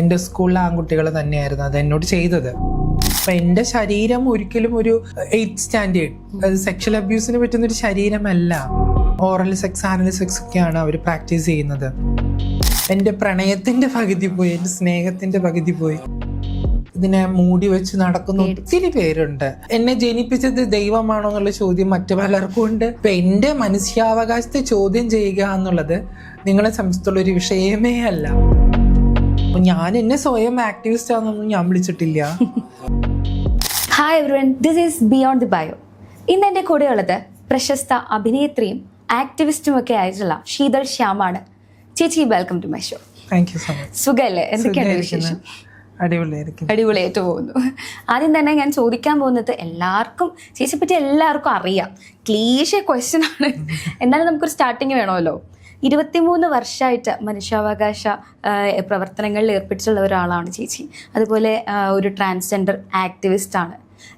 എന്റെ സ്കൂളിലെ ആൺകുട്ടികൾ തന്നെയായിരുന്നു അത് എന്നോട് ചെയ്തത്. അപ്പം എന്റെ ശരീരം ഒരിക്കലും ഒരു എയ്ത്ത് സ്റ്റാൻഡേർഡ് സെക്ഷൽ അബ്യൂസിന് പറ്റുന്ന ഒരു ശരീരമല്ല. ഓറൽ സെക്സ് ആനൽ സെക്സ് ഒക്കെയാണ് അവർ പ്രാക്ടീസ് ചെയ്യുന്നത്. എന്റെ പ്രണയത്തിന്റെ പകുതി പോയി എന്റെ സ്നേഹത്തിന്റെ പകുതി പോയി. ഇതിനെ മൂടി വെച്ച് നടക്കുന്ന ഒത്തിരി പേരുണ്ട്. എന്നെ ജനിപ്പിച്ചത് ദൈവമാണോ എന്നുള്ള ചോദ്യം മറ്റു പലർക്കും ഉണ്ട്. ഇപ്പൊ എന്റെ മനുഷ്യാവകാശത്തെ ചോദ്യം ചെയ്യുക എന്നുള്ളത് നിങ്ങളെ സംബന്ധിച്ചുള്ള ഒരു വിഷയമേ അല്ല. അപ്പൊ ഞാൻ എന്നെ സ്വയം ആക്ടിവിസ്റ്റ് ആണെന്നൊന്നും ഞാൻ വിളിച്ചിട്ടില്ല. Hi everyone this is beyond the bio ഇന്ന് എന്റെ കൂടെയുള്ളത് പ്രശസ്ത അഭിനേത്രിയും ആക്ടിവിസ്റ്റും ഒക്കെ ആയിട്ടുള്ള ശീതൾ ശ്യാമാണ്. ചേച്ചി welcome to my show thank you so much സുഖല്ലേ? എന്തൊക്കെയാണ് വിശേഷം? അടിപൊളിയായിരിക്കും അടിപൊളിയായിട്ട് പോകുന്നു. ആദ്യം തന്നെ ഞാൻ ചോദിക്കാൻ പോകുന്നത് എല്ലാവർക്കും ചേച്ചിയെ പറ്റി എല്ലാവർക്കും അറിയാം. ക്ലീശ ക്വസ്റ്റ്യൻ ആണ്. എന്നാലും നമുക്കൊരു സ്റ്റാർട്ടിങ് വേണമല്ലോ. ഇരുപത്തിമൂന്ന് വർഷമായിട്ട് മനുഷ്യാവകാശ പ്രവർത്തനങ്ങളിൽ ഏർപ്പെട്ടിട്ടുള്ള ഒരാളാണ് ചേച്ചി. അതുപോലെ ഒരു ട്രാൻസ്ജെൻഡർ ആക്ടിവിസ്റ്റ് ആണ്.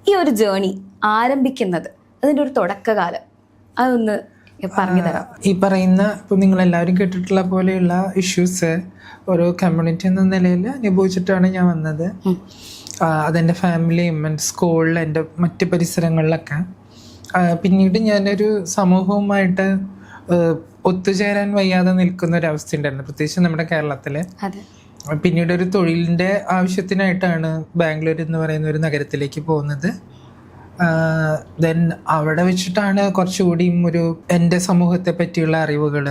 ഈ ഒരു ജേണി ആരംഭിക്കുന്നത് അതിന്റെ ഒരു തുടക്കകാലം. അതൊന്ന് പറഞ്ഞു തരാം. ഈ പറയുന്ന ഇപ്പം നിങ്ങൾ എല്ലാവരും കേട്ടിട്ടുള്ള പോലെയുള്ള ഇഷ്യൂസ് ഓരോ കമ്മ്യൂണിറ്റി എന്ന നിലയിൽ അനുഭവിച്ചിട്ടാണ് ഞാൻ വന്നത്. അതെന്റെ ഫാമിലിയും എന്റെ സ്കൂളിൽ എന്റെ മറ്റ് പരിസരങ്ങളിലൊക്കെ. പിന്നീട് ഞാനൊരു സമൂഹവുമായിട്ട് ഒത്തുചേരാൻ വയ്യാതെ നിൽക്കുന്ന ഒരു അവസ്ഥ ഉണ്ടായിരുന്നു. പ്രത്യേകിച്ച് നമ്മുടെ കേരളത്തിൽ അതെ. പിന്നീട് ഒരു തൊഴിലിന്റെ ആവശ്യത്തിനായിട്ടാണ് ബാംഗ്ലൂർ എന്ന് പറയുന്ന ഒരു നഗരത്തിലേക്ക് പോകുന്നത്. ദെൻ അവിടെ വെച്ചിട്ടാണ് കുറച്ചുകൂടിയും ഒരു എന്റെ സമൂഹത്തെ പറ്റിയുള്ള അറിവുകൾ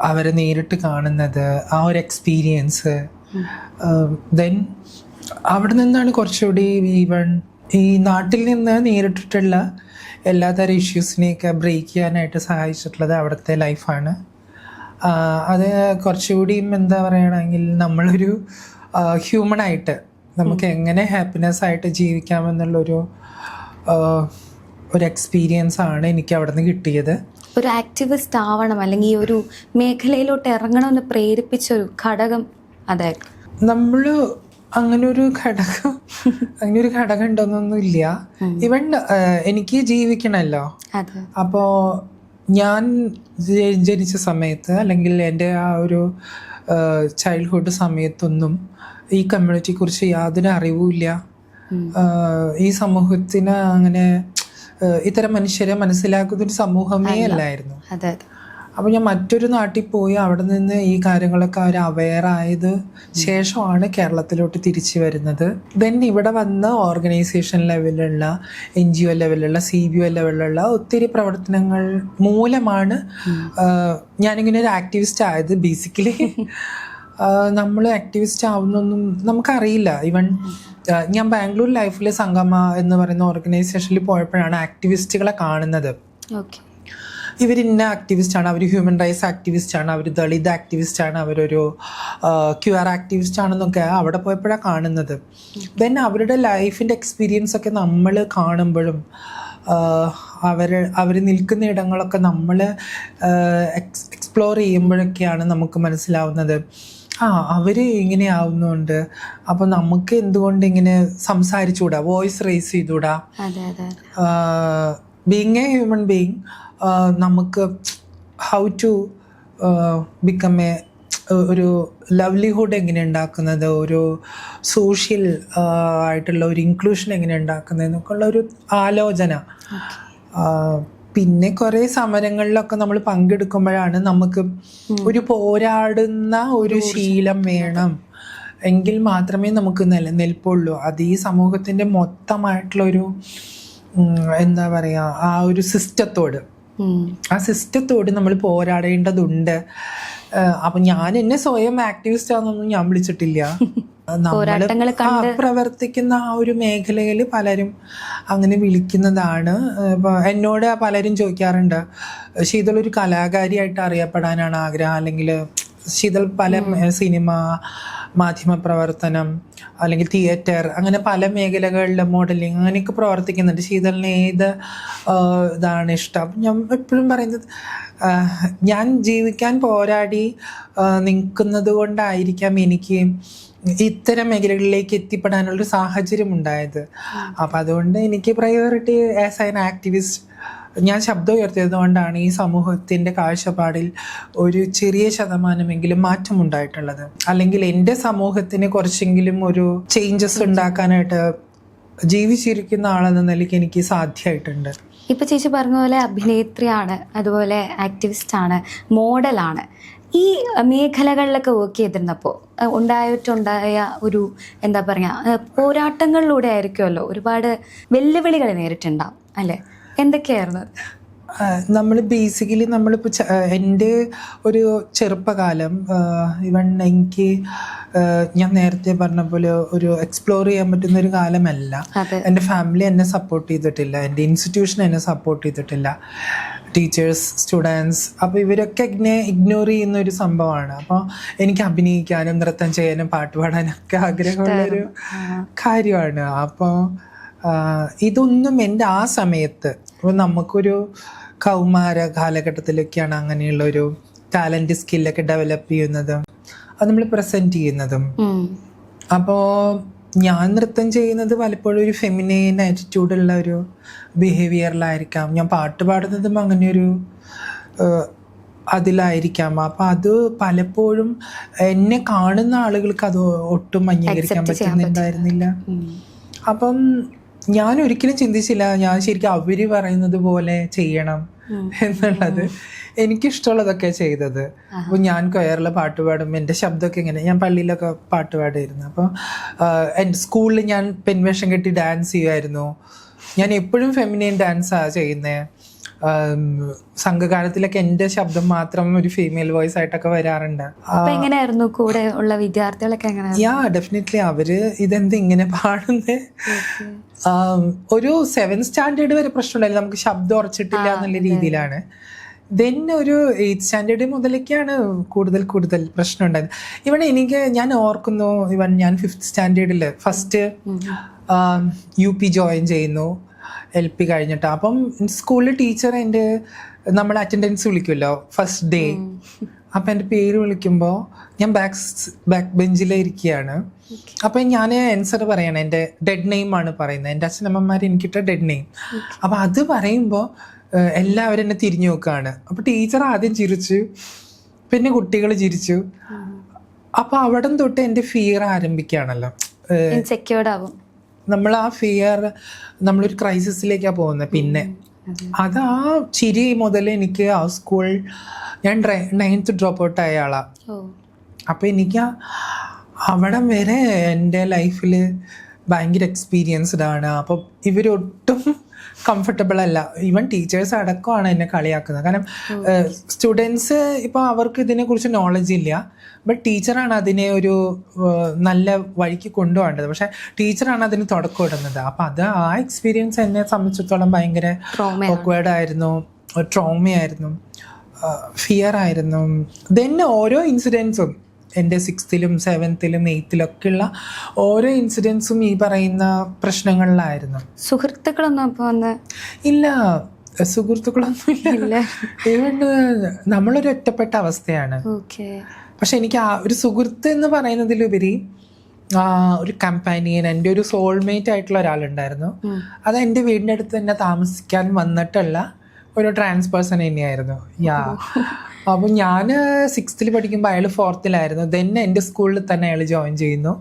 അവരെ നേരിട്ട് കാണുന്നത് ആ ഒരു എക്സ്പീരിയൻസ് ദെൻ അവിടെ നിന്നാണ് കുറച്ചുകൂടി ഈവൺ ഈ നാട്ടിൽ നിന്ന് നേരിട്ടിട്ടുള്ള എല്ലാതരം ഇഷ്യൂസിനെയൊക്കെ ബ്രേക്ക് ചെയ്യാനായിട്ട് സഹായിച്ചിട്ടുള്ളത് അവിടുത്തെ ലൈഫാണ് അത് കുറച്ചുകൂടിയും എന്താ പറയുകയാണെങ്കിൽ നമ്മളൊരു ഹ്യൂമണായിട്ട് നമുക്ക് എങ്ങനെ ഹാപ്പിനെസ് ആയിട്ട് ജീവിക്കാമെന്നുള്ളൊരു ഒരു എക്സ്പീരിയൻസ് ആണ് എനിക്ക് അവിടെ നിന്ന് കിട്ടിയത്. ഒരു ആക്ടിവിസ്റ്റ് ആവണം അല്ലെങ്കിൽ ഒരു മേഖലയിലോട്ട് ഇറങ്ങണമെന്ന് പ്രേരിപ്പിച്ച ഒരു ഘടകം അതായിരുന്നു നമ്മൾ അങ്ങനെ ഒരു ഘടകം അങ്ങനെ ഒരു ഘടകം ഉണ്ടോന്നൊന്നും ഇല്ല ഇവൻ എനിക്ക് ജീവിക്കണല്ലോ അപ്പോ ഞാൻ ജനിച്ച സമയത്ത് അല്ലെങ്കിൽ എന്റെ ആ ഒരു ചൈൽഡ്ഹുഡ് സമയത്തൊന്നും ഈ കമ്മ്യൂണിറ്റിയെ കുറിച്ച് യാതൊരു അറിവുമില്ല. ഈ സമൂഹത്തിന് അങ്ങനെ ഇത്തരം മനുഷ്യരെ മനസ്സിലാക്കുന്ന ഒരു സമൂഹമേ അല്ലായിരുന്നു. അപ്പോൾ ഞാൻ മറ്റൊരു നാട്ടിൽ പോയി അവിടെ നിന്ന് ഈ കാര്യങ്ങളൊക്കെ അവർ അവെയർ ആയത് ശേഷമാണ് കേരളത്തിലോട്ട് തിരിച്ചു വരുന്നത്. ദെൻ ഇവിടെ വന്ന ഓർഗനൈസേഷൻ ലെവലുള്ള എൻ ജി ഒ ലെവലുള്ള സി ബി ഒ ലെവലുള്ള ഒത്തിരി പ്രവർത്തനങ്ങൾ മൂലമാണ് ഞാനിങ്ങനെ ഒരു ആക്ടിവിസ്റ്റ് ആയത് ബേസിക്കലി നമ്മൾ ആക്ടിവിസ്റ്റ് ആവുന്നൊന്നും നമുക്കറിയില്ല. ഈവൻ ഞാൻ ബാംഗ്ലൂർ ലൈഫിലെ സംഗമ എന്ന് പറയുന്ന ഓർഗനൈസേഷനിൽ പോയപ്പോഴാണ് ആക്ടിവിസ്റ്റുകളെ കാണുന്നത്. ഓക്കെ ഇവർ ഇന്ന ആക്ടിവിസ്റ്റ് ആണ് അവർ ഹ്യൂമൻ റൈറ്റ്സ് ആക്ടിവിസ്റ്റ് ആണ് അവർ ദളിത് ആക്ടിവിസ്റ്റ് ആണ് അവരൊരു ക്യു ആർ ആക്ടിവിസ്റ്റ് ആണെന്നൊക്കെ അവിടെ പോയപ്പോഴാണ് കാണുന്നത്. ദെൻ അവരുടെ ലൈഫിന്റെ എക്സ്പീരിയൻസ് ഒക്കെ നമ്മൾ കാണുമ്പോഴും അവർ അവർ നിൽക്കുന്ന ഇടങ്ങളൊക്കെ നമ്മൾ എക്സ് എക്സ്പ്ലോർ ചെയ്യുമ്പോഴൊക്കെയാണ് നമുക്ക് മനസ്സിലാവുന്നത്. ആ അവർ ഇങ്ങനെ ആവുന്നുണ്ട്. അപ്പോൾ നമുക്ക് എന്തുകൊണ്ട് ഇങ്ങനെ സംസാരിച്ചുകൂടാ? വോയിസ് റേസ് ചെയ്തുകൂടാ? ബീങ് എ ഹ്യൂമൻ ബീങ് നമുക്ക് ഹൗ ടു ബിക്കം എ ഒരു ലവ്ലിഹുഡ് എങ്ങനെ ഉണ്ടാക്കുന്നത് ഒരു സോഷ്യൽ ആയിട്ടുള്ള ഒരു ഇൻക്ലൂഷൻ എങ്ങനെ ഉണ്ടാക്കുന്നത് എന്നൊക്കെ ഉള്ള ഒരു ആലോചന. പിന്നെ കുറേ സമരങ്ങളിലൊക്കെ നമ്മൾ പങ്കെടുക്കുമ്പോഴാണ് നമുക്ക് ഒരു പോരാടുന്ന ഒരു ശീലം വേണം. എങ്കിൽ മാത്രമേ നമുക്ക് നിലനിൽപ്പുള്ളൂ അത് ഈ സമൂഹത്തിന്റെ മൊത്തമായിട്ടുള്ളൊരു എന്താ പറയുക ആ ഒരു സിസ്റ്റത്തോട്. ആ സിസ്റ്റത്തോട് നമ്മൾ പോരാടേണ്ടതുണ്ട്. അപ്പൊ ഞാൻ എന്നെ സ്വയം ആക്ടിവിസ്റ്റ് ആണെന്നൊന്നും ഞാൻ വിളിച്ചിട്ടില്ല. പ്രവർത്തിക്കുന്ന ആ ഒരു മേഖലയിൽ പലരും അങ്ങനെ വിളിക്കുന്നതാണ്. എന്നോട് പലരും ചോദിക്കാറുണ്ട് ശീതൾ ഒരു കലാകാരിയായിട്ട് അറിയപ്പെടാനാണ് ആഗ്രഹം? അല്ലെങ്കിൽ ശീതൾ പല സിനിമ മാധ്യമ പ്രവർത്തനം അല്ലെങ്കിൽ തിയേറ്റർ അങ്ങനെ പല മേഖലകളിൽ മോഡലിംഗ് അങ്ങനെയൊക്കെ പ്രവർത്തിക്കുന്നുണ്ട്. ശീതളിന് ഏത് ഇതാണ് ഇഷ്ടം. ഞാൻ എപ്പോഴും പറയുന്നത് ഞാൻ ജീവിക്കാൻ പോരാടി നിൽക്കുന്നത് കൊണ്ടായിരിക്കാം എനിക്ക് ഇത്തരം മേഖലകളിലേക്ക് എത്തിപ്പെടാനുള്ളൊരു സാഹചര്യം ഉണ്ടായത്. അപ്പം അതുകൊണ്ട് എനിക്ക് പ്രയോറിറ്റി ആസ് ആൻ ആക്ടിവിസ്റ്റ് ഞാൻ ശബ്ദം ഉയർത്തിയത് കൊണ്ടാണ് ഈ സമൂഹത്തിന്റെ കാഴ്ചപ്പാടിൽ ഒരു ചെറിയ ശതമാനമെങ്കിലും മാറ്റമുണ്ടായിട്ടുള്ളത്. അല്ലെങ്കിൽ എന്റെ സമൂഹത്തിന് കുറച്ചെങ്കിലും ഒരു ചേഞ്ചസ് ഉണ്ടാക്കാനായിട്ട് ജീവിച്ചിരിക്കുന്ന ആളെന്ന നിലയ്ക്ക് എനിക്ക് സാധ്യമായിട്ടുണ്ട്. ഇപ്പൊ ചേച്ചി പറഞ്ഞ പോലെ അഭിനേത്രിയാണ് അതുപോലെ ആക്ടിവിസ്റ്റ് ആണ് മോഡലാണ് ഈ മേഖലകളിലൊക്കെ വർക്ക് ചെയ്തിരുന്നപ്പോൾ ഉണ്ടായിട്ടുണ്ടായ ഒരു എന്താ പറയുക പോരാട്ടങ്ങളിലൂടെ ആയിരിക്കുമല്ലോ ഒരുപാട് വെല്ലുവിളികൾ നേരിട്ടുണ്ടാവും അല്ലേ? എന്തൊക്കെയായിരുന്നു? നമ്മൾ ബേസിക്കലി നമ്മളിപ്പോൾ എന്റെ ഒരു ചെറുപ്പകാലം ഇവൺ എനിക്ക് ഞാൻ നേരത്തെ പറഞ്ഞ പോലെ ഒരു എക്സ്പ്ലോർ ചെയ്യാൻ പറ്റുന്ന ഒരു കാലമല്ല. എന്റെ ഫാമിലി എന്നെ സപ്പോർട്ട് ചെയ്തിട്ടില്ല. എന്റെ ഇൻസ്റ്റിറ്റ്യൂഷൻ എന്നെ സപ്പോർട്ട് ചെയ്തിട്ടില്ല. ടീച്ചേഴ്സ് സ്റ്റുഡൻസ് അപ്പോൾ ഇവരൊക്കെ ഇങ്ങനെ ഇഗ്നോർ ചെയ്യുന്ന ഒരു സംഭവമാണ്. അപ്പോൾ എനിക്ക് അഭിനയിക്കാനും നൃത്തം ചെയ്യാനും പാട്ട് പാടാനൊക്കെ ആഗ്രഹമുള്ളൊരു കാര്യമാണ്. അപ്പോൾ ഇതൊന്നും എന്റെ ആ സമയത്ത് ഇപ്പോൾ നമുക്കൊരു കൗമാര കാലഘട്ടത്തിലൊക്കെയാണ് അങ്ങനെയുള്ള ഒരു ടാലന്റ് സ്കില്ലൊക്കെ ഡെവലപ്പ് ചെയ്യുന്നതും അത് നമ്മൾ പ്രസന്റ് ചെയ്യുന്നതും. അപ്പോ അപ്പോൾ ഞാൻ നൃത്തം ചെയ്യുന്നത് പലപ്പോഴും ഒരു ഫെമിനൈൻ ആറ്റിറ്റ്യൂഡുള്ള ഒരു ബിഹേവിയറിലായിരിക്കാം ഞാൻ പാട്ട് പാടുന്നതും അങ്ങനെ ഒരു ഏഹ്, അതിലായിരിക്കാം. അപ്പം അത് പലപ്പോഴും എന്നെ കാണുന്ന ആളുകൾക്ക് അത് ഒട്ടും അംഗീകരിക്കാൻ പറ്റുന്നുണ്ടായിരുന്നില്ല. അപ്പം ഞാൻ ഒരിക്കലും ചിന്തിച്ചില്ല. ഞാൻ ശരിക്കും അവർ പറയുന്നത് പോലെ ചെയ്യണം. എന്നുള്ളത് എനിക്കിഷ്ടമുള്ളതൊക്കെ ചെയ്തത്. അപ്പോൾ ഞാൻ കൊയറിൽ പാട്ട് പാടും. എന്റെ ശബ്ദമൊക്കെ ഇങ്ങനെ ഞാൻ പള്ളിയിലൊക്കെ പാട്ട് പാടിയിരുന്നു. അപ്പോൾ എന്റെ സ്കൂളിൽ ഞാൻ പെൺവേഷം കെട്ടി ഡാൻസ് ചെയ്യുമായിരുന്നു ഞാൻ എപ്പോഴും ഫെമിനൈൻ ഡാൻസാണ് ചെയ്യുന്നത് സംഘകാലത്തിലൊക്കെ എന്റെ ശബ്ദം മാത്രം ഒരു ഫീമെയിൽ വോയിസ് ആയിട്ടൊക്കെ വരാറുണ്ട്. എങ്ങനെയായിരുന്നു കൂടെ ഉള്ള വിദ്യാർത്ഥികളൊക്കെ യാ ഡെഫിനറ്റ്ലി അവർ ഇതെന്ത് ഇങ്ങനെ പാടുന്നത് ഒരു സെവൻ സ്റ്റാൻഡേർഡ് വരെ പ്രശ്നമുണ്ടായില്ല. നമുക്ക് ശബ്ദം ഉറച്ചിട്ടില്ല എന്നുള്ള രീതിയിലാണ്. ദെൻ ഒരു എയ്ത്ത് സ്റ്റാൻഡേർഡ് മുതലേക്കാണ് കൂടുതൽ കൂടുതൽ പ്രശ്നം ഉണ്ടായത് ഇവൺ എനിക്ക് ഞാൻ ഓർക്കുന്നു ഇവൺ ഞാൻ ഫിഫ്ത്ത് സ്റ്റാൻഡേർഡിൽ ഫസ്റ്റ് യു പി ജോയിൻ ചെയ്യുന്നു. എൽ പി കഴിഞ്ഞിട്ട്. അപ്പം സ്കൂളിൽ ടീച്ചർ എന്റെ നമ്മൾ അറ്റൻഡൻസ് വിളിക്കുമല്ലോ ഫസ്റ്റ് ഡേ അപ്പം എന്റെ പേര് വിളിക്കുമ്പോൾ ഞാൻ ബാക്ക് ബാക്ക് ബെഞ്ചിലിരിക്കുകയാണ് അപ്പം ഞാൻ ആൻസർ പറയണം എന്റെ ഡെഡ് നെയിം ആണ് പറയുന്നത്. എന്റെ അച്ഛനമ്മമാർ എനിക്കിട്ട ഡെഡ് നെയിം അപ്പം അത് പറയുമ്പോൾ എല്ലാവരും എന്നെ തിരിഞ്ഞു നോക്കുകയാണ്. അപ്പം ടീച്ചർ ആദ്യം ചിരിച്ചു പിന്നെ കുട്ടികൾ ചിരിച്ചു. അപ്പം അവിടം തൊട്ട് എന്റെ ഫിയർ ആരംഭിക്കുകയാണല്ലോ. ഇൻസെക്യൂർഡ് ആവും. നമ്മൾ ആ ഫിയർ നമ്മളൊരു ക്രൈസിസിലേക്കാണ് പോകുന്നത് പിന്നെ. അത്. ആ ചിരി മുതൽ എനിക്ക് ആ സ്കൂൾ ഞാൻ നയൻത്ത് ഡ്രോപ്പ് ഔട്ട് ആയ ആളാണ് അപ്പോൾ എനിക്ക് അവിടം വരെ എന്റെ ലൈഫിൽ ഭയങ്കര എക്സ്പീരിയൻസ്ഡ് ആണ്. അപ്പം ഇവരൊട്ടും കംഫർട്ടബിൾ അല്ല. ഈവൻ ടീച്ചേഴ്സ് അടക്കമാണ് എന്നെ കളിയാക്കുന്നത്. കാരണം സ്റ്റുഡൻസ് ഇപ്പോൾ അവർക്ക് ഇതിനെക്കുറിച്ച് നോളജ് ഇല്ല. ബട്ട് ടീച്ചറാണ് അതിനെ ഒരു നല്ല വഴിക്ക് കൊണ്ടുപോകേണ്ടത്. പക്ഷെ ടീച്ചറാണ് അതിന് തുടക്കം ഇടുന്നത്. അപ്പം അത് ആ എക്സ്പീരിയൻസ് എന്നെ സംബന്ധിച്ചിടത്തോളം ഭയങ്കര ആയിരുന്നു. ട്രോമയായിരുന്നു ഫിയർ ആയിരുന്നു. ദെൻ ഓരോ ഇൻസിഡൻസും എന്റെ സിക്സ്ത്തിലും സെവൻത്തിലും എയ്ത്തിലൊക്കെയുള്ള ഓരോ ഇൻസിഡൻസും ഈ പറയുന്ന പ്രശ്നങ്ങളിലായിരുന്നു. സുഹൃത്തുക്കളൊന്നും അപ്പോൾ വന്ന് ഇല്ല. സുഹൃത്തുക്കളൊന്നും ഇല്ല. നമ്മളൊരു ഒറ്റപ്പെട്ട അവസ്ഥയാണ്. പക്ഷെ എനിക്ക് ആ ഒരു സുഹൃത്ത് എന്ന് പറയുന്നതിലുപരി ഒരു കമ്പാനിയൻ എന്റെ ഒരു സോൾമേറ്റ് ആയിട്ടുള്ള ഒരാളുണ്ടായിരുന്നു. അത് എന്റെ വീടിന്റെ അടുത്ത് തന്നെ താമസിക്കാൻ വന്നിട്ടുള്ള ഒരു ട്രാൻസ് പേഴ്സൺ തന്നെയായിരുന്നു. യാ അപ്പം ഞാൻ സിക്സ്ത്തിൽ പഠിക്കുമ്പോൾ അയാൾ ഫോർത്തിലായിരുന്നു ദെൻ എന്റെ സ്കൂളിൽ തന്നെ അയാൾ ജോയിൻ ചെയ്യുന്നു.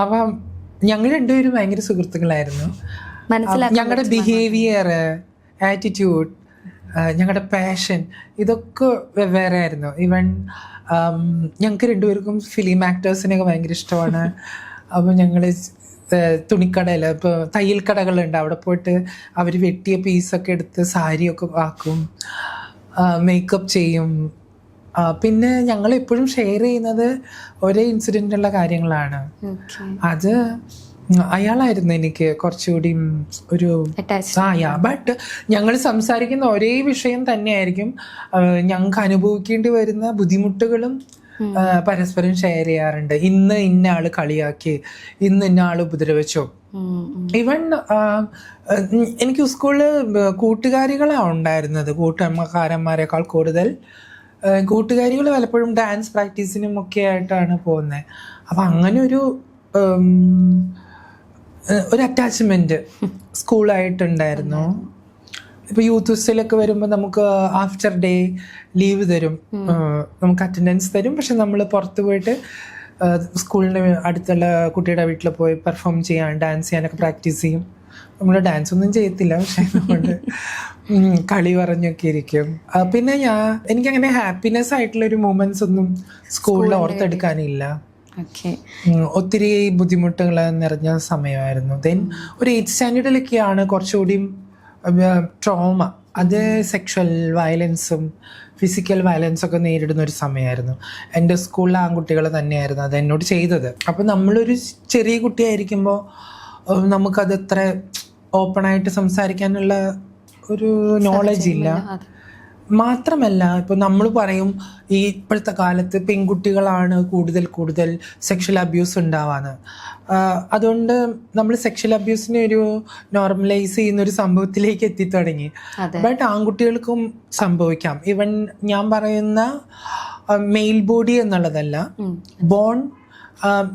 അപ്പൊ ഞങ്ങൾ രണ്ടുപേരും ഭയങ്കര സുഹൃത്തുക്കളായിരുന്നു. ഞങ്ങളുടെ ബിഹേവിയർ ആറ്റിറ്റ്യൂഡ് ഞങ്ങളുടെ പാഷൻ ഇതൊക്കെ വെവ്വേറെ ആയിരുന്നു. ഈവൻ ഞങ്ങൾക്ക് രണ്ടുപേർക്കും ഫിലിം ആക്ടേഴ്സിനെയൊക്കെ ഭയങ്കര ഇഷ്ടമാണ്. അപ്പോൾ ഞങ്ങൾ തുണിക്കടയിൽ ഇപ്പോൾ തയ്യൽ കടകളുണ്ട്. അവിടെ പോയിട്ട് അവർ വെട്ടിയ പീസൊക്കെ എടുത്ത് സാരിയൊക്കെ ആക്കും മേക്കപ്പ് ചെയ്യും. പിന്നെ ഞങ്ങൾ എപ്പോഴും ഷെയർ ചെയ്യുന്നത് ഒരേ ഇൻസിഡന്റുള്ള കാര്യങ്ങളാണ്. അത് അയാളായിരുന്നു എനിക്ക് കുറച്ചുകൂടി ഒരു ബട്ട് ഞങ്ങൾ സംസാരിക്കുന്ന ഒരേ വിഷയം തന്നെയായിരിക്കും. ഞങ്ങൾക്ക് അനുഭവിക്കേണ്ടി വരുന്ന ബുദ്ധിമുട്ടുകളും പരസ്പരം ഷെയർ ചെയ്യാറുണ്ട്. ഇന്ന് ഇന്ന ആൾ കളിയാക്കി ഇന്ന് ഇന്ന ആൾ ഉപദ്രവിച്ചോ ഈവൻ എനിക്ക് സ്കൂളിൽ കൂട്ടുകാരികളാണ് ഉണ്ടായിരുന്നത്. കൂട്ടമ്മക്കാരന്മാരെക്കാൾ കൂടുതൽ കൂട്ടുകാരികൾ പലപ്പോഴും ഡാൻസ് പ്രാക്ടീസിനും ഒക്കെ ആയിട്ടാണ് പോകുന്നത് അപ്പം അങ്ങനെ ഒരു ഒരു അറ്റാച്ച്മെന്റ് സ്കൂളായിട്ടുണ്ടായിരുന്നു ഇപ്പൊ യൂത്ത് ഫെസ്റ്റിലൊക്കെ വരുമ്പോൾ നമുക്ക് ആഫ്റ്റർ ഡേ ലീവ് തരും. നമുക്ക് അറ്റൻഡൻസ് തരും. പക്ഷെ നമ്മൾ പുറത്ത് പോയിട്ട് സ്കൂളിന്റെ സ്കൂളിന് അടുത്തുള്ള കുട്ടിയുടെ വീട്ടിൽ പോയി പെർഫോം ചെയ്യാൻ ഡാൻസ് ചെയ്യാനൊക്കെ പ്രാക്ടീസ് ചെയ്യും. നമ്മൾ ഡാൻസ് ഒന്നും ചെയ്യത്തില്ല പക്ഷെ അതുകൊണ്ട് കളി പറഞ്ഞൊക്കെ ഇരിക്കും. പിന്നെ ഞാൻ എനിക്ക് അങ്ങനെ ഹാപ്പിനെസ് ആയിട്ടുള്ള ഒരു മൂമെന്റ്സ് ഒന്നും സ്കൂളിൽ ഓർത്തെടുക്കാനില്ല. ഒത്തിരി ബുദ്ധിമുട്ടുകൾ നിറഞ്ഞ സമയമായിരുന്നു. ദെൻ ഒരു എയ്ത്ത് സ്റ്റാൻഡേർഡിലൊക്കെയാണ് കുറച്ചുകൂടി ട്രോമ അത് സെക്ഷൽ വയലൻസും ഫിസിക്കൽ വയലൻസ് ഒക്കെ നേരിടുന്ന ഒരു സമയമായിരുന്നു. എന്റെ സ്കൂളിലെ ആൺകുട്ടികൾ തന്നെയായിരുന്നു അത് എന്നോട് ചെയ്തത്. അപ്പം നമ്മളൊരു ചെറിയ കുട്ടിയായിരിക്കുമ്പോൾ നമുക്കത് എത്ര ഓപ്പണായിട്ട് സംസാരിക്കാനുള്ള ഒരു നോളജ് ഇല്ല. മാത്രമല്ല ഇപ്പൊ നമ്മൾ പറയും ഈ ഇപ്പോഴത്തെ കാലത്ത് പെൺകുട്ടികളാണ് കൂടുതൽ കൂടുതൽ സെക്ഷൽ അബ്യൂസ് ഉണ്ടാവാന്ന്. അതുകൊണ്ട് നമ്മൾ സെക്ഷൽ അബ്യൂസിനെ ഒരു നോർമലൈസ് ചെയ്യുന്ന ഒരു സംഭവത്തിലേക്ക് എത്തിത്തുടങ്ങി. ബട്ട് ആൺകുട്ടികൾക്കും സംഭവിക്കാം. ഇവൻ ഞാൻ പറയുന്ന മെയിൽ ബോഡി എന്നുള്ളതല്ല ബോൺ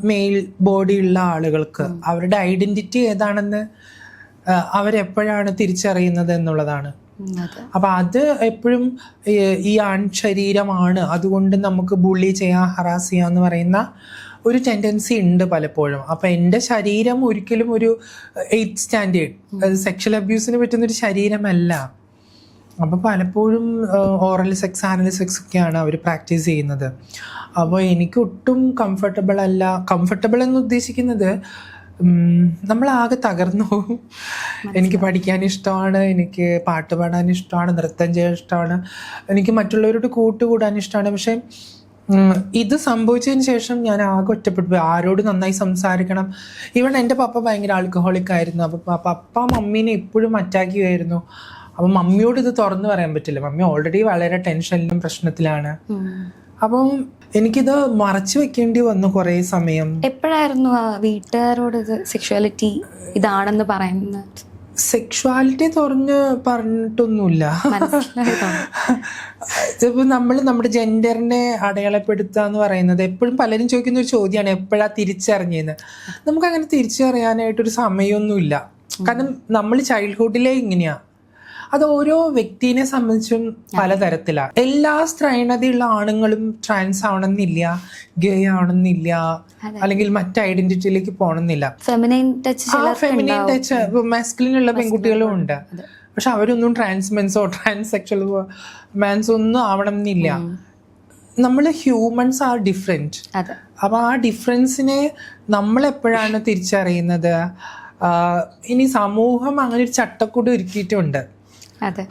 മെയിൽ ബോഡി ഉള്ള ആളുകൾക്ക് അവരുടെ ഐഡന്റിറ്റി ഏതാണെന്ന് അവരെപ്പോഴാണ് തിരിച്ചറിയുന്നത് എന്നുള്ളതാണ്. അപ്പൊ അത് എപ്പോഴും ഈ- ആൺ ശരീരമാണ് അതുകൊണ്ട് നമുക്ക് ബുള്ളി ചെയ്യാം ഹറാസ് ചെയ്യാം എന്ന് പറയുന്ന ഒരു ടെൻഡൻസി ഉണ്ട് പലപ്പോഴും. അപ്പൊ എന്റെ ശരീരം ഒരിക്കലും ഒരു എയ്ത്ത് സ്റ്റാൻഡേർഡ് സെക്ഷൽ അബ്യൂസിന് പറ്റുന്ന ഒരു ശരീരമല്ല. അപ്പൊ പലപ്പോഴും ഓറൽ സെക്സ് ആനൽ സെക്സ് ഒക്കെയാണ് അവർ പ്രാക്ടീസ് ചെയ്യുന്നത്. അപ്പോൾ എനിക്ക് ഒട്ടും കംഫർട്ടബിൾ അല്ല. കംഫർട്ടബിൾ എന്ന് ഉദ്ദേശിക്കുന്നത് നമ്മളാകെ തകർന്നു പോകും എനിക്ക് പഠിക്കാൻ ഇഷ്ടമാണ് എനിക്ക് പാട്ട് പാടാൻ ഇഷ്ടമാണ് നൃത്തം ചെയ്യാൻ ഇഷ്ടമാണ് എനിക്ക് മറ്റുള്ളവരോട് കൂട്ടുകൂടാൻ ഇഷ്ടമാണ് പക്ഷേ ഇത് സംഭവിച്ചതിന് ശേഷം ഞാൻ ആകെ ഒറ്റപ്പെട്ടു ആരോട് നന്നായി സംസാരിക്കണം. ഈവൺ എന്റെ പപ്പ ഭയങ്കര ആൽക്കഹോളിക് ആയിരുന്നു. അപ്പം പപ്പ മമ്മീനെ എപ്പോഴും അറ്റാക്ക് ചെയ്യുമായിരുന്നു അപ്പം മമ്മിയോട് ഇത് തുറന്നു പറയാൻ പറ്റില്ല. മമ്മി ഓൾറെഡി വളരെ ടെൻഷനിലും പ്രശ്നത്തിലാണ്. അപ്പം എനിക്കിത് മറച്ചു വെക്കേണ്ടി വന്നു കുറേ സമയം. എപ്പോഴായിരുന്നു ആ വീട്ടുകാരോട് ഇത് സെക്ഷുവാലിറ്റി ഇതാണെന്ന് പറയുന്നത്? സെക്ഷുവാലിറ്റി തുറന്ന് പറഞ്ഞിട്ടൊന്നുമില്ല. ഇതിപ്പോൾ ഇതിപ്പോ നമ്മൾ നമ്മുടെ ജെൻഡറിനെ അടയാളപ്പെടുത്തുക എന്ന് പറയുന്നത് എപ്പോഴും പലരും ചോദിക്കുന്ന ഒരു ചോദ്യമാണ് എപ്പോഴാ തിരിച്ചറിഞ്ഞതെന്ന് നമുക്കങ്ങനെ തിരിച്ചറിയാനായിട്ടൊരു സമയമൊന്നുമില്ല കാരണം നമ്മൾ ചൈൽഡ്ഹുഡിലെ ഇങ്ങനെയാ. അത് ഓരോ വ്യക്തിനെ സംബന്ധിച്ചും പലതരത്തിലാണ് എല്ലാ സ്ത്രൈണതയുള്ള ആണുങ്ങളും ട്രാൻസ് ആവണമെന്നില്ല ഗേ ആവണമെന്നില്ല അല്ലെങ്കിൽ മറ്റ് ഐഡന്റിറ്റിയിലേക്ക് പോകണമെന്നില്ല. ഫെമിനൈൻ ടച്ച് മാസ്കുലിനുള്ള ഫെമിനിൻ ടച്ച് മാസ്കുലിൻ ഉള്ള പെൺകുട്ടികളും ഉണ്ട്. പക്ഷെ അവരൊന്നും ട്രാൻസ്മെൻസോ ട്രാൻസെക്ഷൽ മാൻസോ ഒന്നും ആവണം എന്നില്ല നമ്മൾ ഹ്യൂമൻസ് ആർ ഡിഫറെന്റ് അപ്പോൾ ആ ഡിഫറൻസിനെ നമ്മൾ എപ്പോഴാണ് തിരിച്ചറിയുന്നത് ഇനി സമൂഹം അങ്ങനെ ഒരു ചട്ടക്കൂട് ഒരുക്കിയിട്ടുണ്ട്.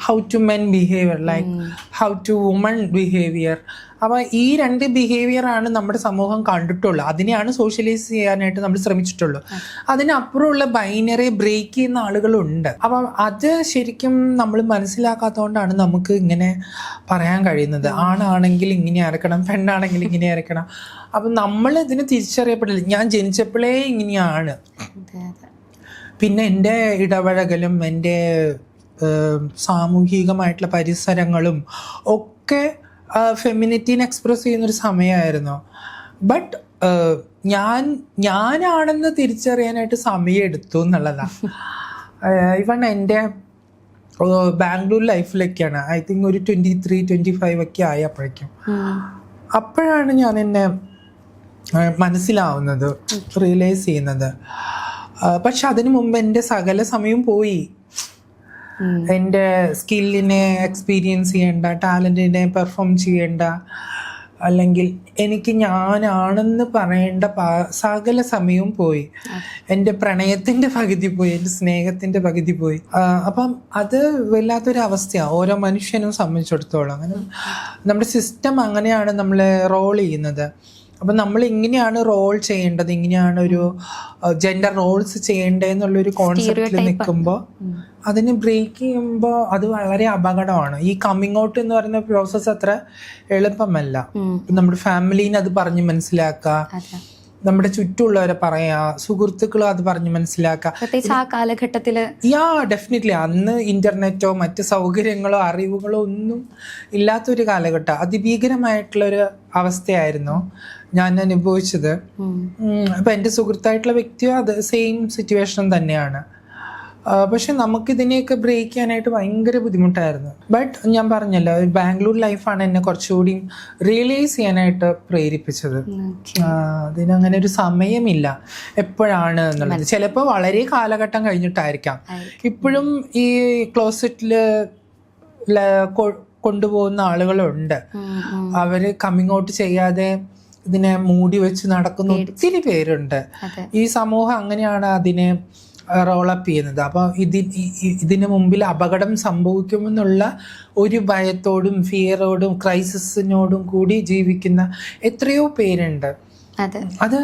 How to men behaviour like how to woman behaviour അപ്പോൾ ഈ രണ്ട് ബിഹേവിയർ ആണ് നമ്മുടെ സമൂഹം കണ്ടിട്ടുള്ളൂ അതിനെയാണ് സോഷ്യലൈസ് ചെയ്യാനായിട്ട് നമ്മൾ ശ്രമിച്ചിട്ടുള്ളൂ. അതിനപ്പുറമുള്ള ബൈനറി ബ്രേക്ക് ചെയ്യുന്ന ആളുകളുണ്ട്. അപ്പം അത് ശരിക്കും നമ്മൾ മനസ്സിലാക്കാത്തതുകൊണ്ടാണ് നമുക്ക് ഇങ്ങനെ പറയാൻ കഴിയുന്നത്. ആണാണെങ്കിൽ ഇങ്ങനെ അരക്കണം പെണ്ണാണെങ്കിൽ ഇങ്ങനെ അരക്കണം അപ്പം നമ്മൾ ഇതിന് തിരിച്ചറിയപ്പെടില്ല. ഞാൻ ജനിച്ചപ്പോഴേ ഇങ്ങനെയാണ്. പിന്നെ എന്റെ ഇടപഴകലും എന്റെ സാമൂഹികമായിട്ടുള്ള പരിസരങ്ങളും ഒക്കെ ഫെമിനിറ്റീനെ എക്സ്പ്രസ് ചെയ്യുന്നൊരു സമയമായിരുന്നു. ബട്ട് ഞാൻ ഞാനാണെന്ന് തിരിച്ചറിയാനായിട്ട് സമയം എടുത്തു എന്നുള്ളതാണ് ഇവൺ എന്റെ ബാംഗ്ലൂർ ലൈഫിലൊക്കെയാണ്. ഐ തിങ്ക് ഒരു ട്വന്റി ത്രീ ട്വന്റി ഫൈവ് ഒക്കെ ആയി അപ്പോഴേക്കും. അപ്പോഴാണ് ഞാൻ എന്നെ മനസ്സിലാവുന്നത് റിയലൈസ് ചെയ്യുന്നത്. പക്ഷെ അതിനു മുമ്പ് എന്റെ സകല സമയം പോയി. എന്റെ സ്കില്ലിനെ എക്സ്പീരിയൻസ് ചെയ്യേണ്ട ടാലന്റിനെ പെർഫോം ചെയ്യേണ്ട അല്ലെങ്കിൽ എനിക്ക് ഞാനാണെന്ന് പറയേണ്ട സകല സമയവും പോയി. എന്റെ പ്രണയത്തിന്റെ പകുതി പോയി എന്റെ സ്നേഹത്തിന്റെ പകുതി പോയി. അപ്പം അത് വല്ലാത്തൊരു അവസ്ഥയാണ് ഓരോ മനുഷ്യനും സംബന്ധിച്ചിടത്തോളം. അങ്ങനെ നമ്മുടെ സിസ്റ്റം അങ്ങനെയാണ് നമ്മളെ റോൾ ചെയ്യുന്നത്. അപ്പം നമ്മൾ ഇങ്ങനെയാണ് റോൾ ചെയ്യേണ്ടത് ഇങ്ങനെയാണ് ഒരു ജെൻഡർ റോൾസ് ചെയ്യേണ്ടതെന്നുള്ളൊരു കോൺസെപ്റ്റിൽ നിൽക്കുമ്പോൾ അതിന് ബ്രേക്ക് ചെയ്യുമ്പോൾ അത് വളരെ അപകടമാണ്. ഈ കമ്മിങ് ഔട്ട് എന്ന് പറയുന്ന പ്രോസസ്സ് അത്ര എളുപ്പമല്ല. നമ്മുടെ ഫാമിലീനെ അത് പറഞ്ഞ് മനസ്സിലാക്കുക നമ്മുടെ ചുറ്റുമുള്ളവരെ പറയാ. സുഹൃത്തുക്കളും അത് പറഞ്ഞ് മനസ്സിലാക്കുക പ്രത്യേകിച്ച് ആ കാലഘട്ടത്തിൽ. യാ ഡെഫിനറ്റ്ലി അന്ന് ഇന്റർനെറ്റോ മറ്റ് സൗകര്യങ്ങളോ അറിവുകളോ ഒന്നും ഇല്ലാത്തൊരു കാലഘട്ടം. അതിഭീകരമായിട്ടുള്ളൊരു അവസ്ഥയായിരുന്നു. ഞാൻ അനുഭവിച്ചത് അപ്പം എന്റെ സുഹൃത്തായിട്ടുള്ള വ്യക്തിയും അത് സെയിം സിറ്റുവേഷൻ തന്നെയാണ്. പക്ഷെ നമുക്കിതിനെയൊക്കെ ബ്രേക്ക് ചെയ്യാനായിട്ട് ഭയങ്കര ബുദ്ധിമുട്ടായിരുന്നു. ബട്ട് ഞാൻ പറഞ്ഞല്ലോ ബാംഗ്ലൂർ ലൈഫാണ് എന്നെ കുറച്ചുകൂടി റിയലൈസ് ചെയ്യാനായിട്ട് പ്രേരിപ്പിച്ചത്. അതിനങ്ങനെ ഒരു സമയമില്ല എപ്പോഴാണ് എന്നുള്ളത്. ചിലപ്പോൾ വളരെ കാലഘട്ടം കഴിഞ്ഞിട്ടായിരിക്കാം. ഇപ്പോഴും ഈ ക്ലോസറ്റിൽ കൊണ്ടുപോകുന്ന ആളുകളുണ്ട്. അവർ കമ്മിങ് ഔട്ട് ചെയ്യാതെ ഇതിനെ മൂടി വെച്ച് നടക്കുന്ന ഒത്തിരി പേരുണ്ട്. ഈ സമൂഹം അങ്ങനെയാണ് അതിനെ റോളപ്പ് ചെയ്യുന്നത്. അപ്പോൾ ഇതി ഇതിന് മുമ്പിൽ അപകടം സംഭവിക്കുമെന്നുള്ള ഒരു ഭയത്തോടും ഫിയറോടും ക്രൈസിസിനോടും കൂടി ജീവിക്കുന്ന എത്രയോ പേരുണ്ട്. അതെ.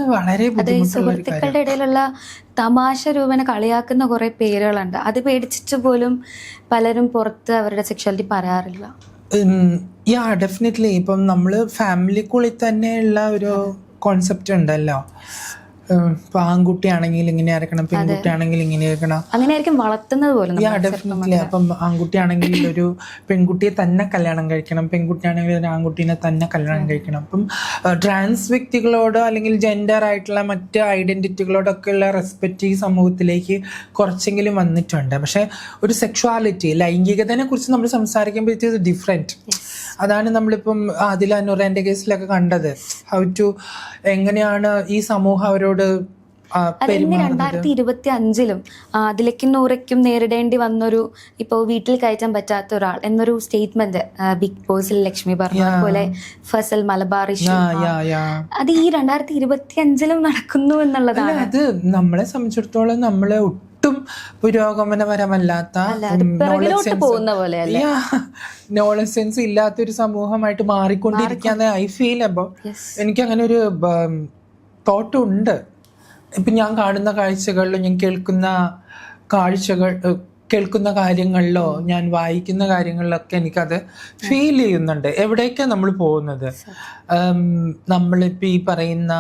വളരെ സുഹൃത്തുക്കളുടെ ഇടയിലുള്ള തമാശ രൂപനെ കളിയാക്കുന്ന കുറെ പേരുകളുണ്ട്. അത് പേടിച്ചിട്ട് പോലും പലരും പുറത്ത് അവരുടെ സെക്ഷുവാലിറ്റി പറയാറില്ല. യാ ഡെഫിനറ്റ്ലി ഇപ്പം നമ്മൾ ഫാമിലിക്കുള്ളിൽ തന്നെയുള്ള ഒരു കോൺസെപ്റ്റ് ഉണ്ടല്ലോ. ഇപ്പൊ ആൺകുട്ടിയാണെങ്കിൽ ഇങ്ങനെ ആയിരിക്കണം പെൺകുട്ടിയാണെങ്കിൽ ഇങ്ങനെ ആയിരിക്കണം അങ്ങനെയായിരിക്കും വളർത്തുന്നത് പോലെ അപ്പം ആൺകുട്ടിയാണെങ്കിൽ ഒരു പെൺകുട്ടിയെ തന്നെ കല്യാണം കഴിക്കണം പെൺകുട്ടിയാണെങ്കിൽ ഒരു ആൺകുട്ടീനെ തന്നെ കല്യാണം കഴിക്കണം. അപ്പം ട്രാൻസ് വ്യക്തികളോടോ അല്ലെങ്കിൽ ജെൻഡർ ആയിട്ടുള്ള മറ്റ് ഐഡന്റിറ്റികളോടൊക്കെ ഉള്ള റെസ്പെക്റ്റ് ഈ സമൂഹത്തിലേക്ക് കുറച്ചെങ്കിലും വന്നിട്ടുണ്ട്. പക്ഷെ ഒരു സെക്ഷുവാലിറ്റി ലൈംഗികതനെ കുറിച്ച് നമ്മൾ സംസാരിക്കുമ്പോൾ ഇറ്റ് ഈസ് ഡിഫറെന്റ് അതാണ് നമ്മളിപ്പം അതിൽ അനുറേന്റെ കേസിലൊക്കെ കണ്ടത്. ഹൗ ടു എങ്ങനെയാണ് ഈ സമൂഹം അവരോട് അതിന് രണ്ടായിരത്തി ഇരുപത്തി അഞ്ചിലും അതിലേക്കും നൂറയ്ക്കും നേരിടേണ്ടി വന്നൊരു ഇപ്പോൾ വീട്ടിൽ കയറ്റാൻ പറ്റാത്ത ഒരാൾ എന്നൊരു സ്റ്റേറ്റ്മെന്റ് ബിഗ് ബോസിൽ ലക്ഷ്മി പറഞ്ഞ. പോലെ ഫസൽ മലബാർ ഇഷ്യൂ അത് ഈ രണ്ടായിരത്തി ഇരുപത്തി അഞ്ചിലും നടക്കുന്നു എന്നുള്ളതാണ്. അത് നമ്മളെ സംബന്ധിച്ചിടത്തോളം നമ്മളെ ഒട്ടും പുരോഗമനപരമല്ലാത്ത നോളജ് സെൻസ് ഇല്ലാത്തൊരു സമൂഹമായിട്ട് മാറിക്കൊണ്ടിരിക്കാന്ന് ഐ ഫീൽ അപ്പോൾ എനിക്ക് അങ്ങനെ ഒരു തോട്ട് ഉണ്ട് ഇപ്പം ഞാൻ കാണുന്ന കാഴ്ചകളിലോ ഞാൻ കേൾക്കുന്ന കാഴ്ചകൾ കേൾക്കുന്ന കാര്യങ്ങളിലോ ഞാൻ വായിക്കുന്ന കാര്യങ്ങളിലൊക്കെ എനിക്കത് ഫീൽ ചെയ്യുന്നുണ്ട്. എവിടേക്കാണ് നമ്മൾ പോകുന്നത്? നമ്മളിപ്പോൾ ഈ പറയുന്ന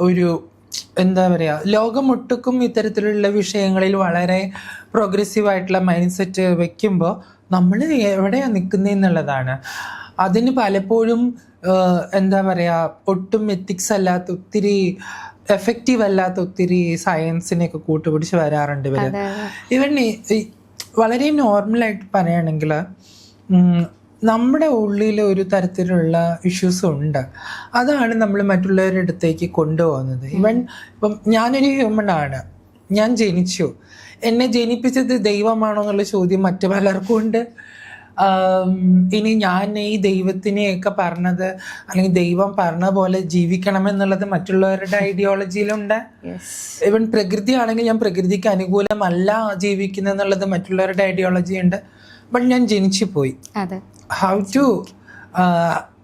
ഒരു എന്താ പറയുക ലോകമൊട്ടുക്കും ഇത്തരത്തിലുള്ള വിഷയങ്ങളിൽ വളരെ പ്രോഗ്രസീവ് ആയിട്ടുള്ള മൈൻഡ് സെറ്റ് വെക്കുമ്പോൾ നമ്മൾ എവിടെയാണ് നിൽക്കുന്നതെന്നുള്ളതാണ് അതിന് പലപ്പോഴും എന്താ പറയുക ഒട്ടും എത്തിക്സ് അല്ലാത്ത ഒത്തിരി എഫക്റ്റീവ് അല്ലാത്ത ഒത്തിരി സയൻസിനെയൊക്കെ കൂട്ടുപിടിച്ച് വരാറുണ്ട് അതെ, ഇവൻ വളരെ നോർമലായിട്ട് പറയുകയാണെങ്കിൽ നമ്മുടെ ഉള്ളിൽ ഒരു തരത്തിലുള്ള ഇഷ്യൂസ് ഉണ്ട്. അതാണ് നമ്മൾ മറ്റുള്ളവരുടെ അടുത്തേക്ക് കൊണ്ടുപോകുന്നത്. ഇവൻ ഇപ്പം ഞാനൊരു ഹ്യൂമൺ ആണ്. ഞാൻ ജനിച്ചു. എന്നെ ജനിപ്പിച്ചത് ദൈവമാണോ എന്നുള്ള ചോദ്യം മറ്റു പലർക്കും ഉണ്ട് ഇനി ഞാൻ ഈ ദൈവത്തിനെയൊക്കെ പറഞ്ഞത് അല്ലെങ്കിൽ ദൈവം പറഞ്ഞ പോലെ ജീവിക്കണമെന്നുള്ളത് മറ്റുള്ളവരുടെ ഐഡിയോളജിയിലുണ്ട്. ഇവൻ പ്രകൃതി ആണെങ്കിൽ ഞാൻ പ്രകൃതിക്ക് അനുകൂലമല്ല ജീവിക്കുന്നത് എന്നുള്ളത് മറ്റുള്ളവരുടെ ഐഡിയോളജി ഉണ്ട്. ബട്ട് ഞാൻ ജനിച്ചു പോയി. അതെ. How to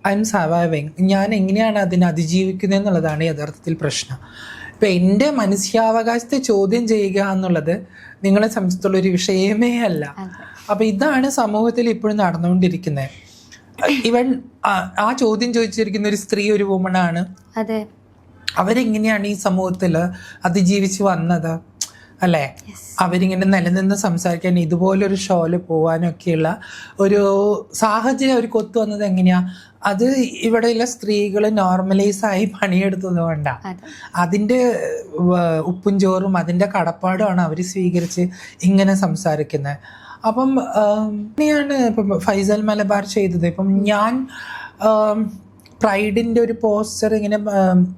I M surviving ഞാൻ എങ്ങനെയാണ് അതിനെ അതിജീവിക്കുന്നത് എന്നുള്ളതാണ് യഥാർത്ഥത്തിൽ പ്രശ്നം. ഇപ്പം എന്റെ മനുഷ്യാവകാശത്തെ ചോദ്യം ചെയ്യുക എന്നുള്ളത് നിങ്ങളെ സംബന്ധിച്ചുള്ള ഒരു വിഷയമേ അല്ല. അപ്പം ഇതാണ് സമൂഹത്തിൽ ഇപ്പോഴും നടന്നുകൊണ്ടിരിക്കുന്നത്. ഇവൻ ആ- ചോദ്യം ചോദിച്ചിരിക്കുന്ന ഒരു സ്ത്രീ ഒരു വുമണാണ് അവരെങ്ങനെയാണ് ഈ സമൂഹത്തിൽ അതിജീവിച്ച് വന്നത്? അല്ലേ? അവരിങ്ങനെ നിലനിന്ന് സംസാരിക്കാൻ ഇതുപോലൊരു ഷോയിൽ പോകാനൊക്കെയുള്ള ഒരു സാഹചര്യം അവർക്ക് ഒത്തു വന്നത് എങ്ങനെയാ? അത് ഇവിടെയുള്ള സ്ത്രീകൾ നോർമലൈസ് ആയി പണിയെടുത്തത് കൊണ്ടാ. അതിന്റെ അതിന്റെ ഉപ്പും ചോറും അതിന്റെ കടപ്പാടുമാണ് അവർ സ്വീകരിച്ച് ഇങ്ങനെ സംസാരിക്കുന്നത്. അപ്പം ഇങ്ങനെയാണ് ഇപ്പം ഫൈസൽ മലബാർ ചെയ്തത്. ഇപ്പം ഞാൻ പ്രൈഡിന്റെ ഒരു പോസ്റ്റർ ഇങ്ങനെ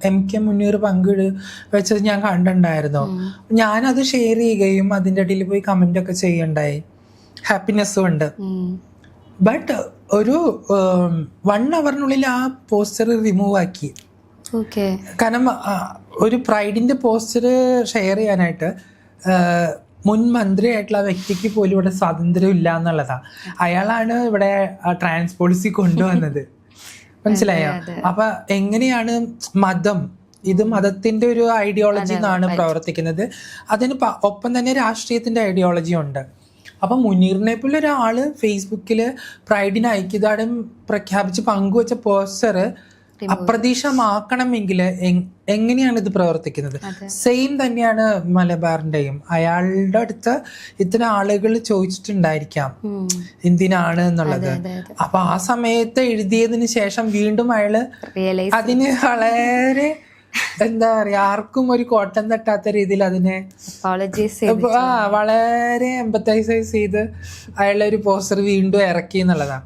എം കെ മുന്നീർ പങ്കിട് വെച്ചത് ഞാൻ കണ്ടിട്ടുണ്ടായിരുന്നു. ഞാനത് ഷെയർ ചെയ്യുകയും അതിന്റെ ഇടയിൽ പോയി കമന്റ് ഒക്കെ ചെയ്യണ്ടായി. ഹാപ്പിനെസ്സും ഉണ്ട്. ബട്ട് ഒരു വൺ അവറിനുള്ളിൽ ആ പോസ്റ്റർ റിമൂവ് ആക്കി. കാരണം ഒരു പ്രൈഡിന്റെ പോസ്റ്റർ ഷെയർ ചെയ്യാനായിട്ട് മുൻ മന്ത്രിയായിട്ടുള്ള ആ വ്യക്തിക്ക് പോലും ഇവിടെ സ്വാതന്ത്ര്യം ഇല്ല എന്നുള്ളതാ അയാളാണ് ഇവിടെ ട്രാൻസ് പോളിസി കൊണ്ടുവന്നത്. മനസ്സിലായോ? അപ്പൊ എങ്ങനെയാണ് മതം? ഇത് മതത്തിന്റെ ഒരു ഐഡിയോളജി എന്നാണ് പ്രവർത്തിക്കുന്നത്. അതിന് ഒപ്പം തന്നെ രാഷ്ട്രീയത്തിന്റെ ഐഡിയോളജി ഉണ്ട്. അപ്പൊ മുനീറിനെ പോലെ ഒരാൾ ഫേസ്ബുക്കിൽ പ്രൈഡിന് ഐക്യദാർഢ്യം പ്രഖ്യാപിച്ച് പങ്കുവച്ച പോസ്റ്റർ അപ്രതീക്ഷമാക്കണമെങ്കിൽ എങ്ങനെയാണ് ഇത് പ്രവർത്തിക്കുന്നത്? സെയിം തന്നെയാണ് മലബാറിന്റെയും. അയാളുടെ അടുത്ത് ഇത്ര ആളുകൾ ചോദിച്ചിട്ടുണ്ടായിരിക്കാം. എന്തിനാണ് എന്നുള്ളത്. അപ്പൊ ആ സമയത്ത് എഴുതിയതിന് ശേഷം വീണ്ടും അയാൾ അതിന് വളരെ എന്താ പറയാ ആർക്കും ഒരു കോട്ടം തട്ടാത്ത രീതിയിൽ അതിനെ വളരെ എംപത്തൈസൈസ് ചെയ്ത് അയാളെ ഒരു പോസ്റ്റർ വീണ്ടും ഇറക്കി എന്നുള്ളതാണ്.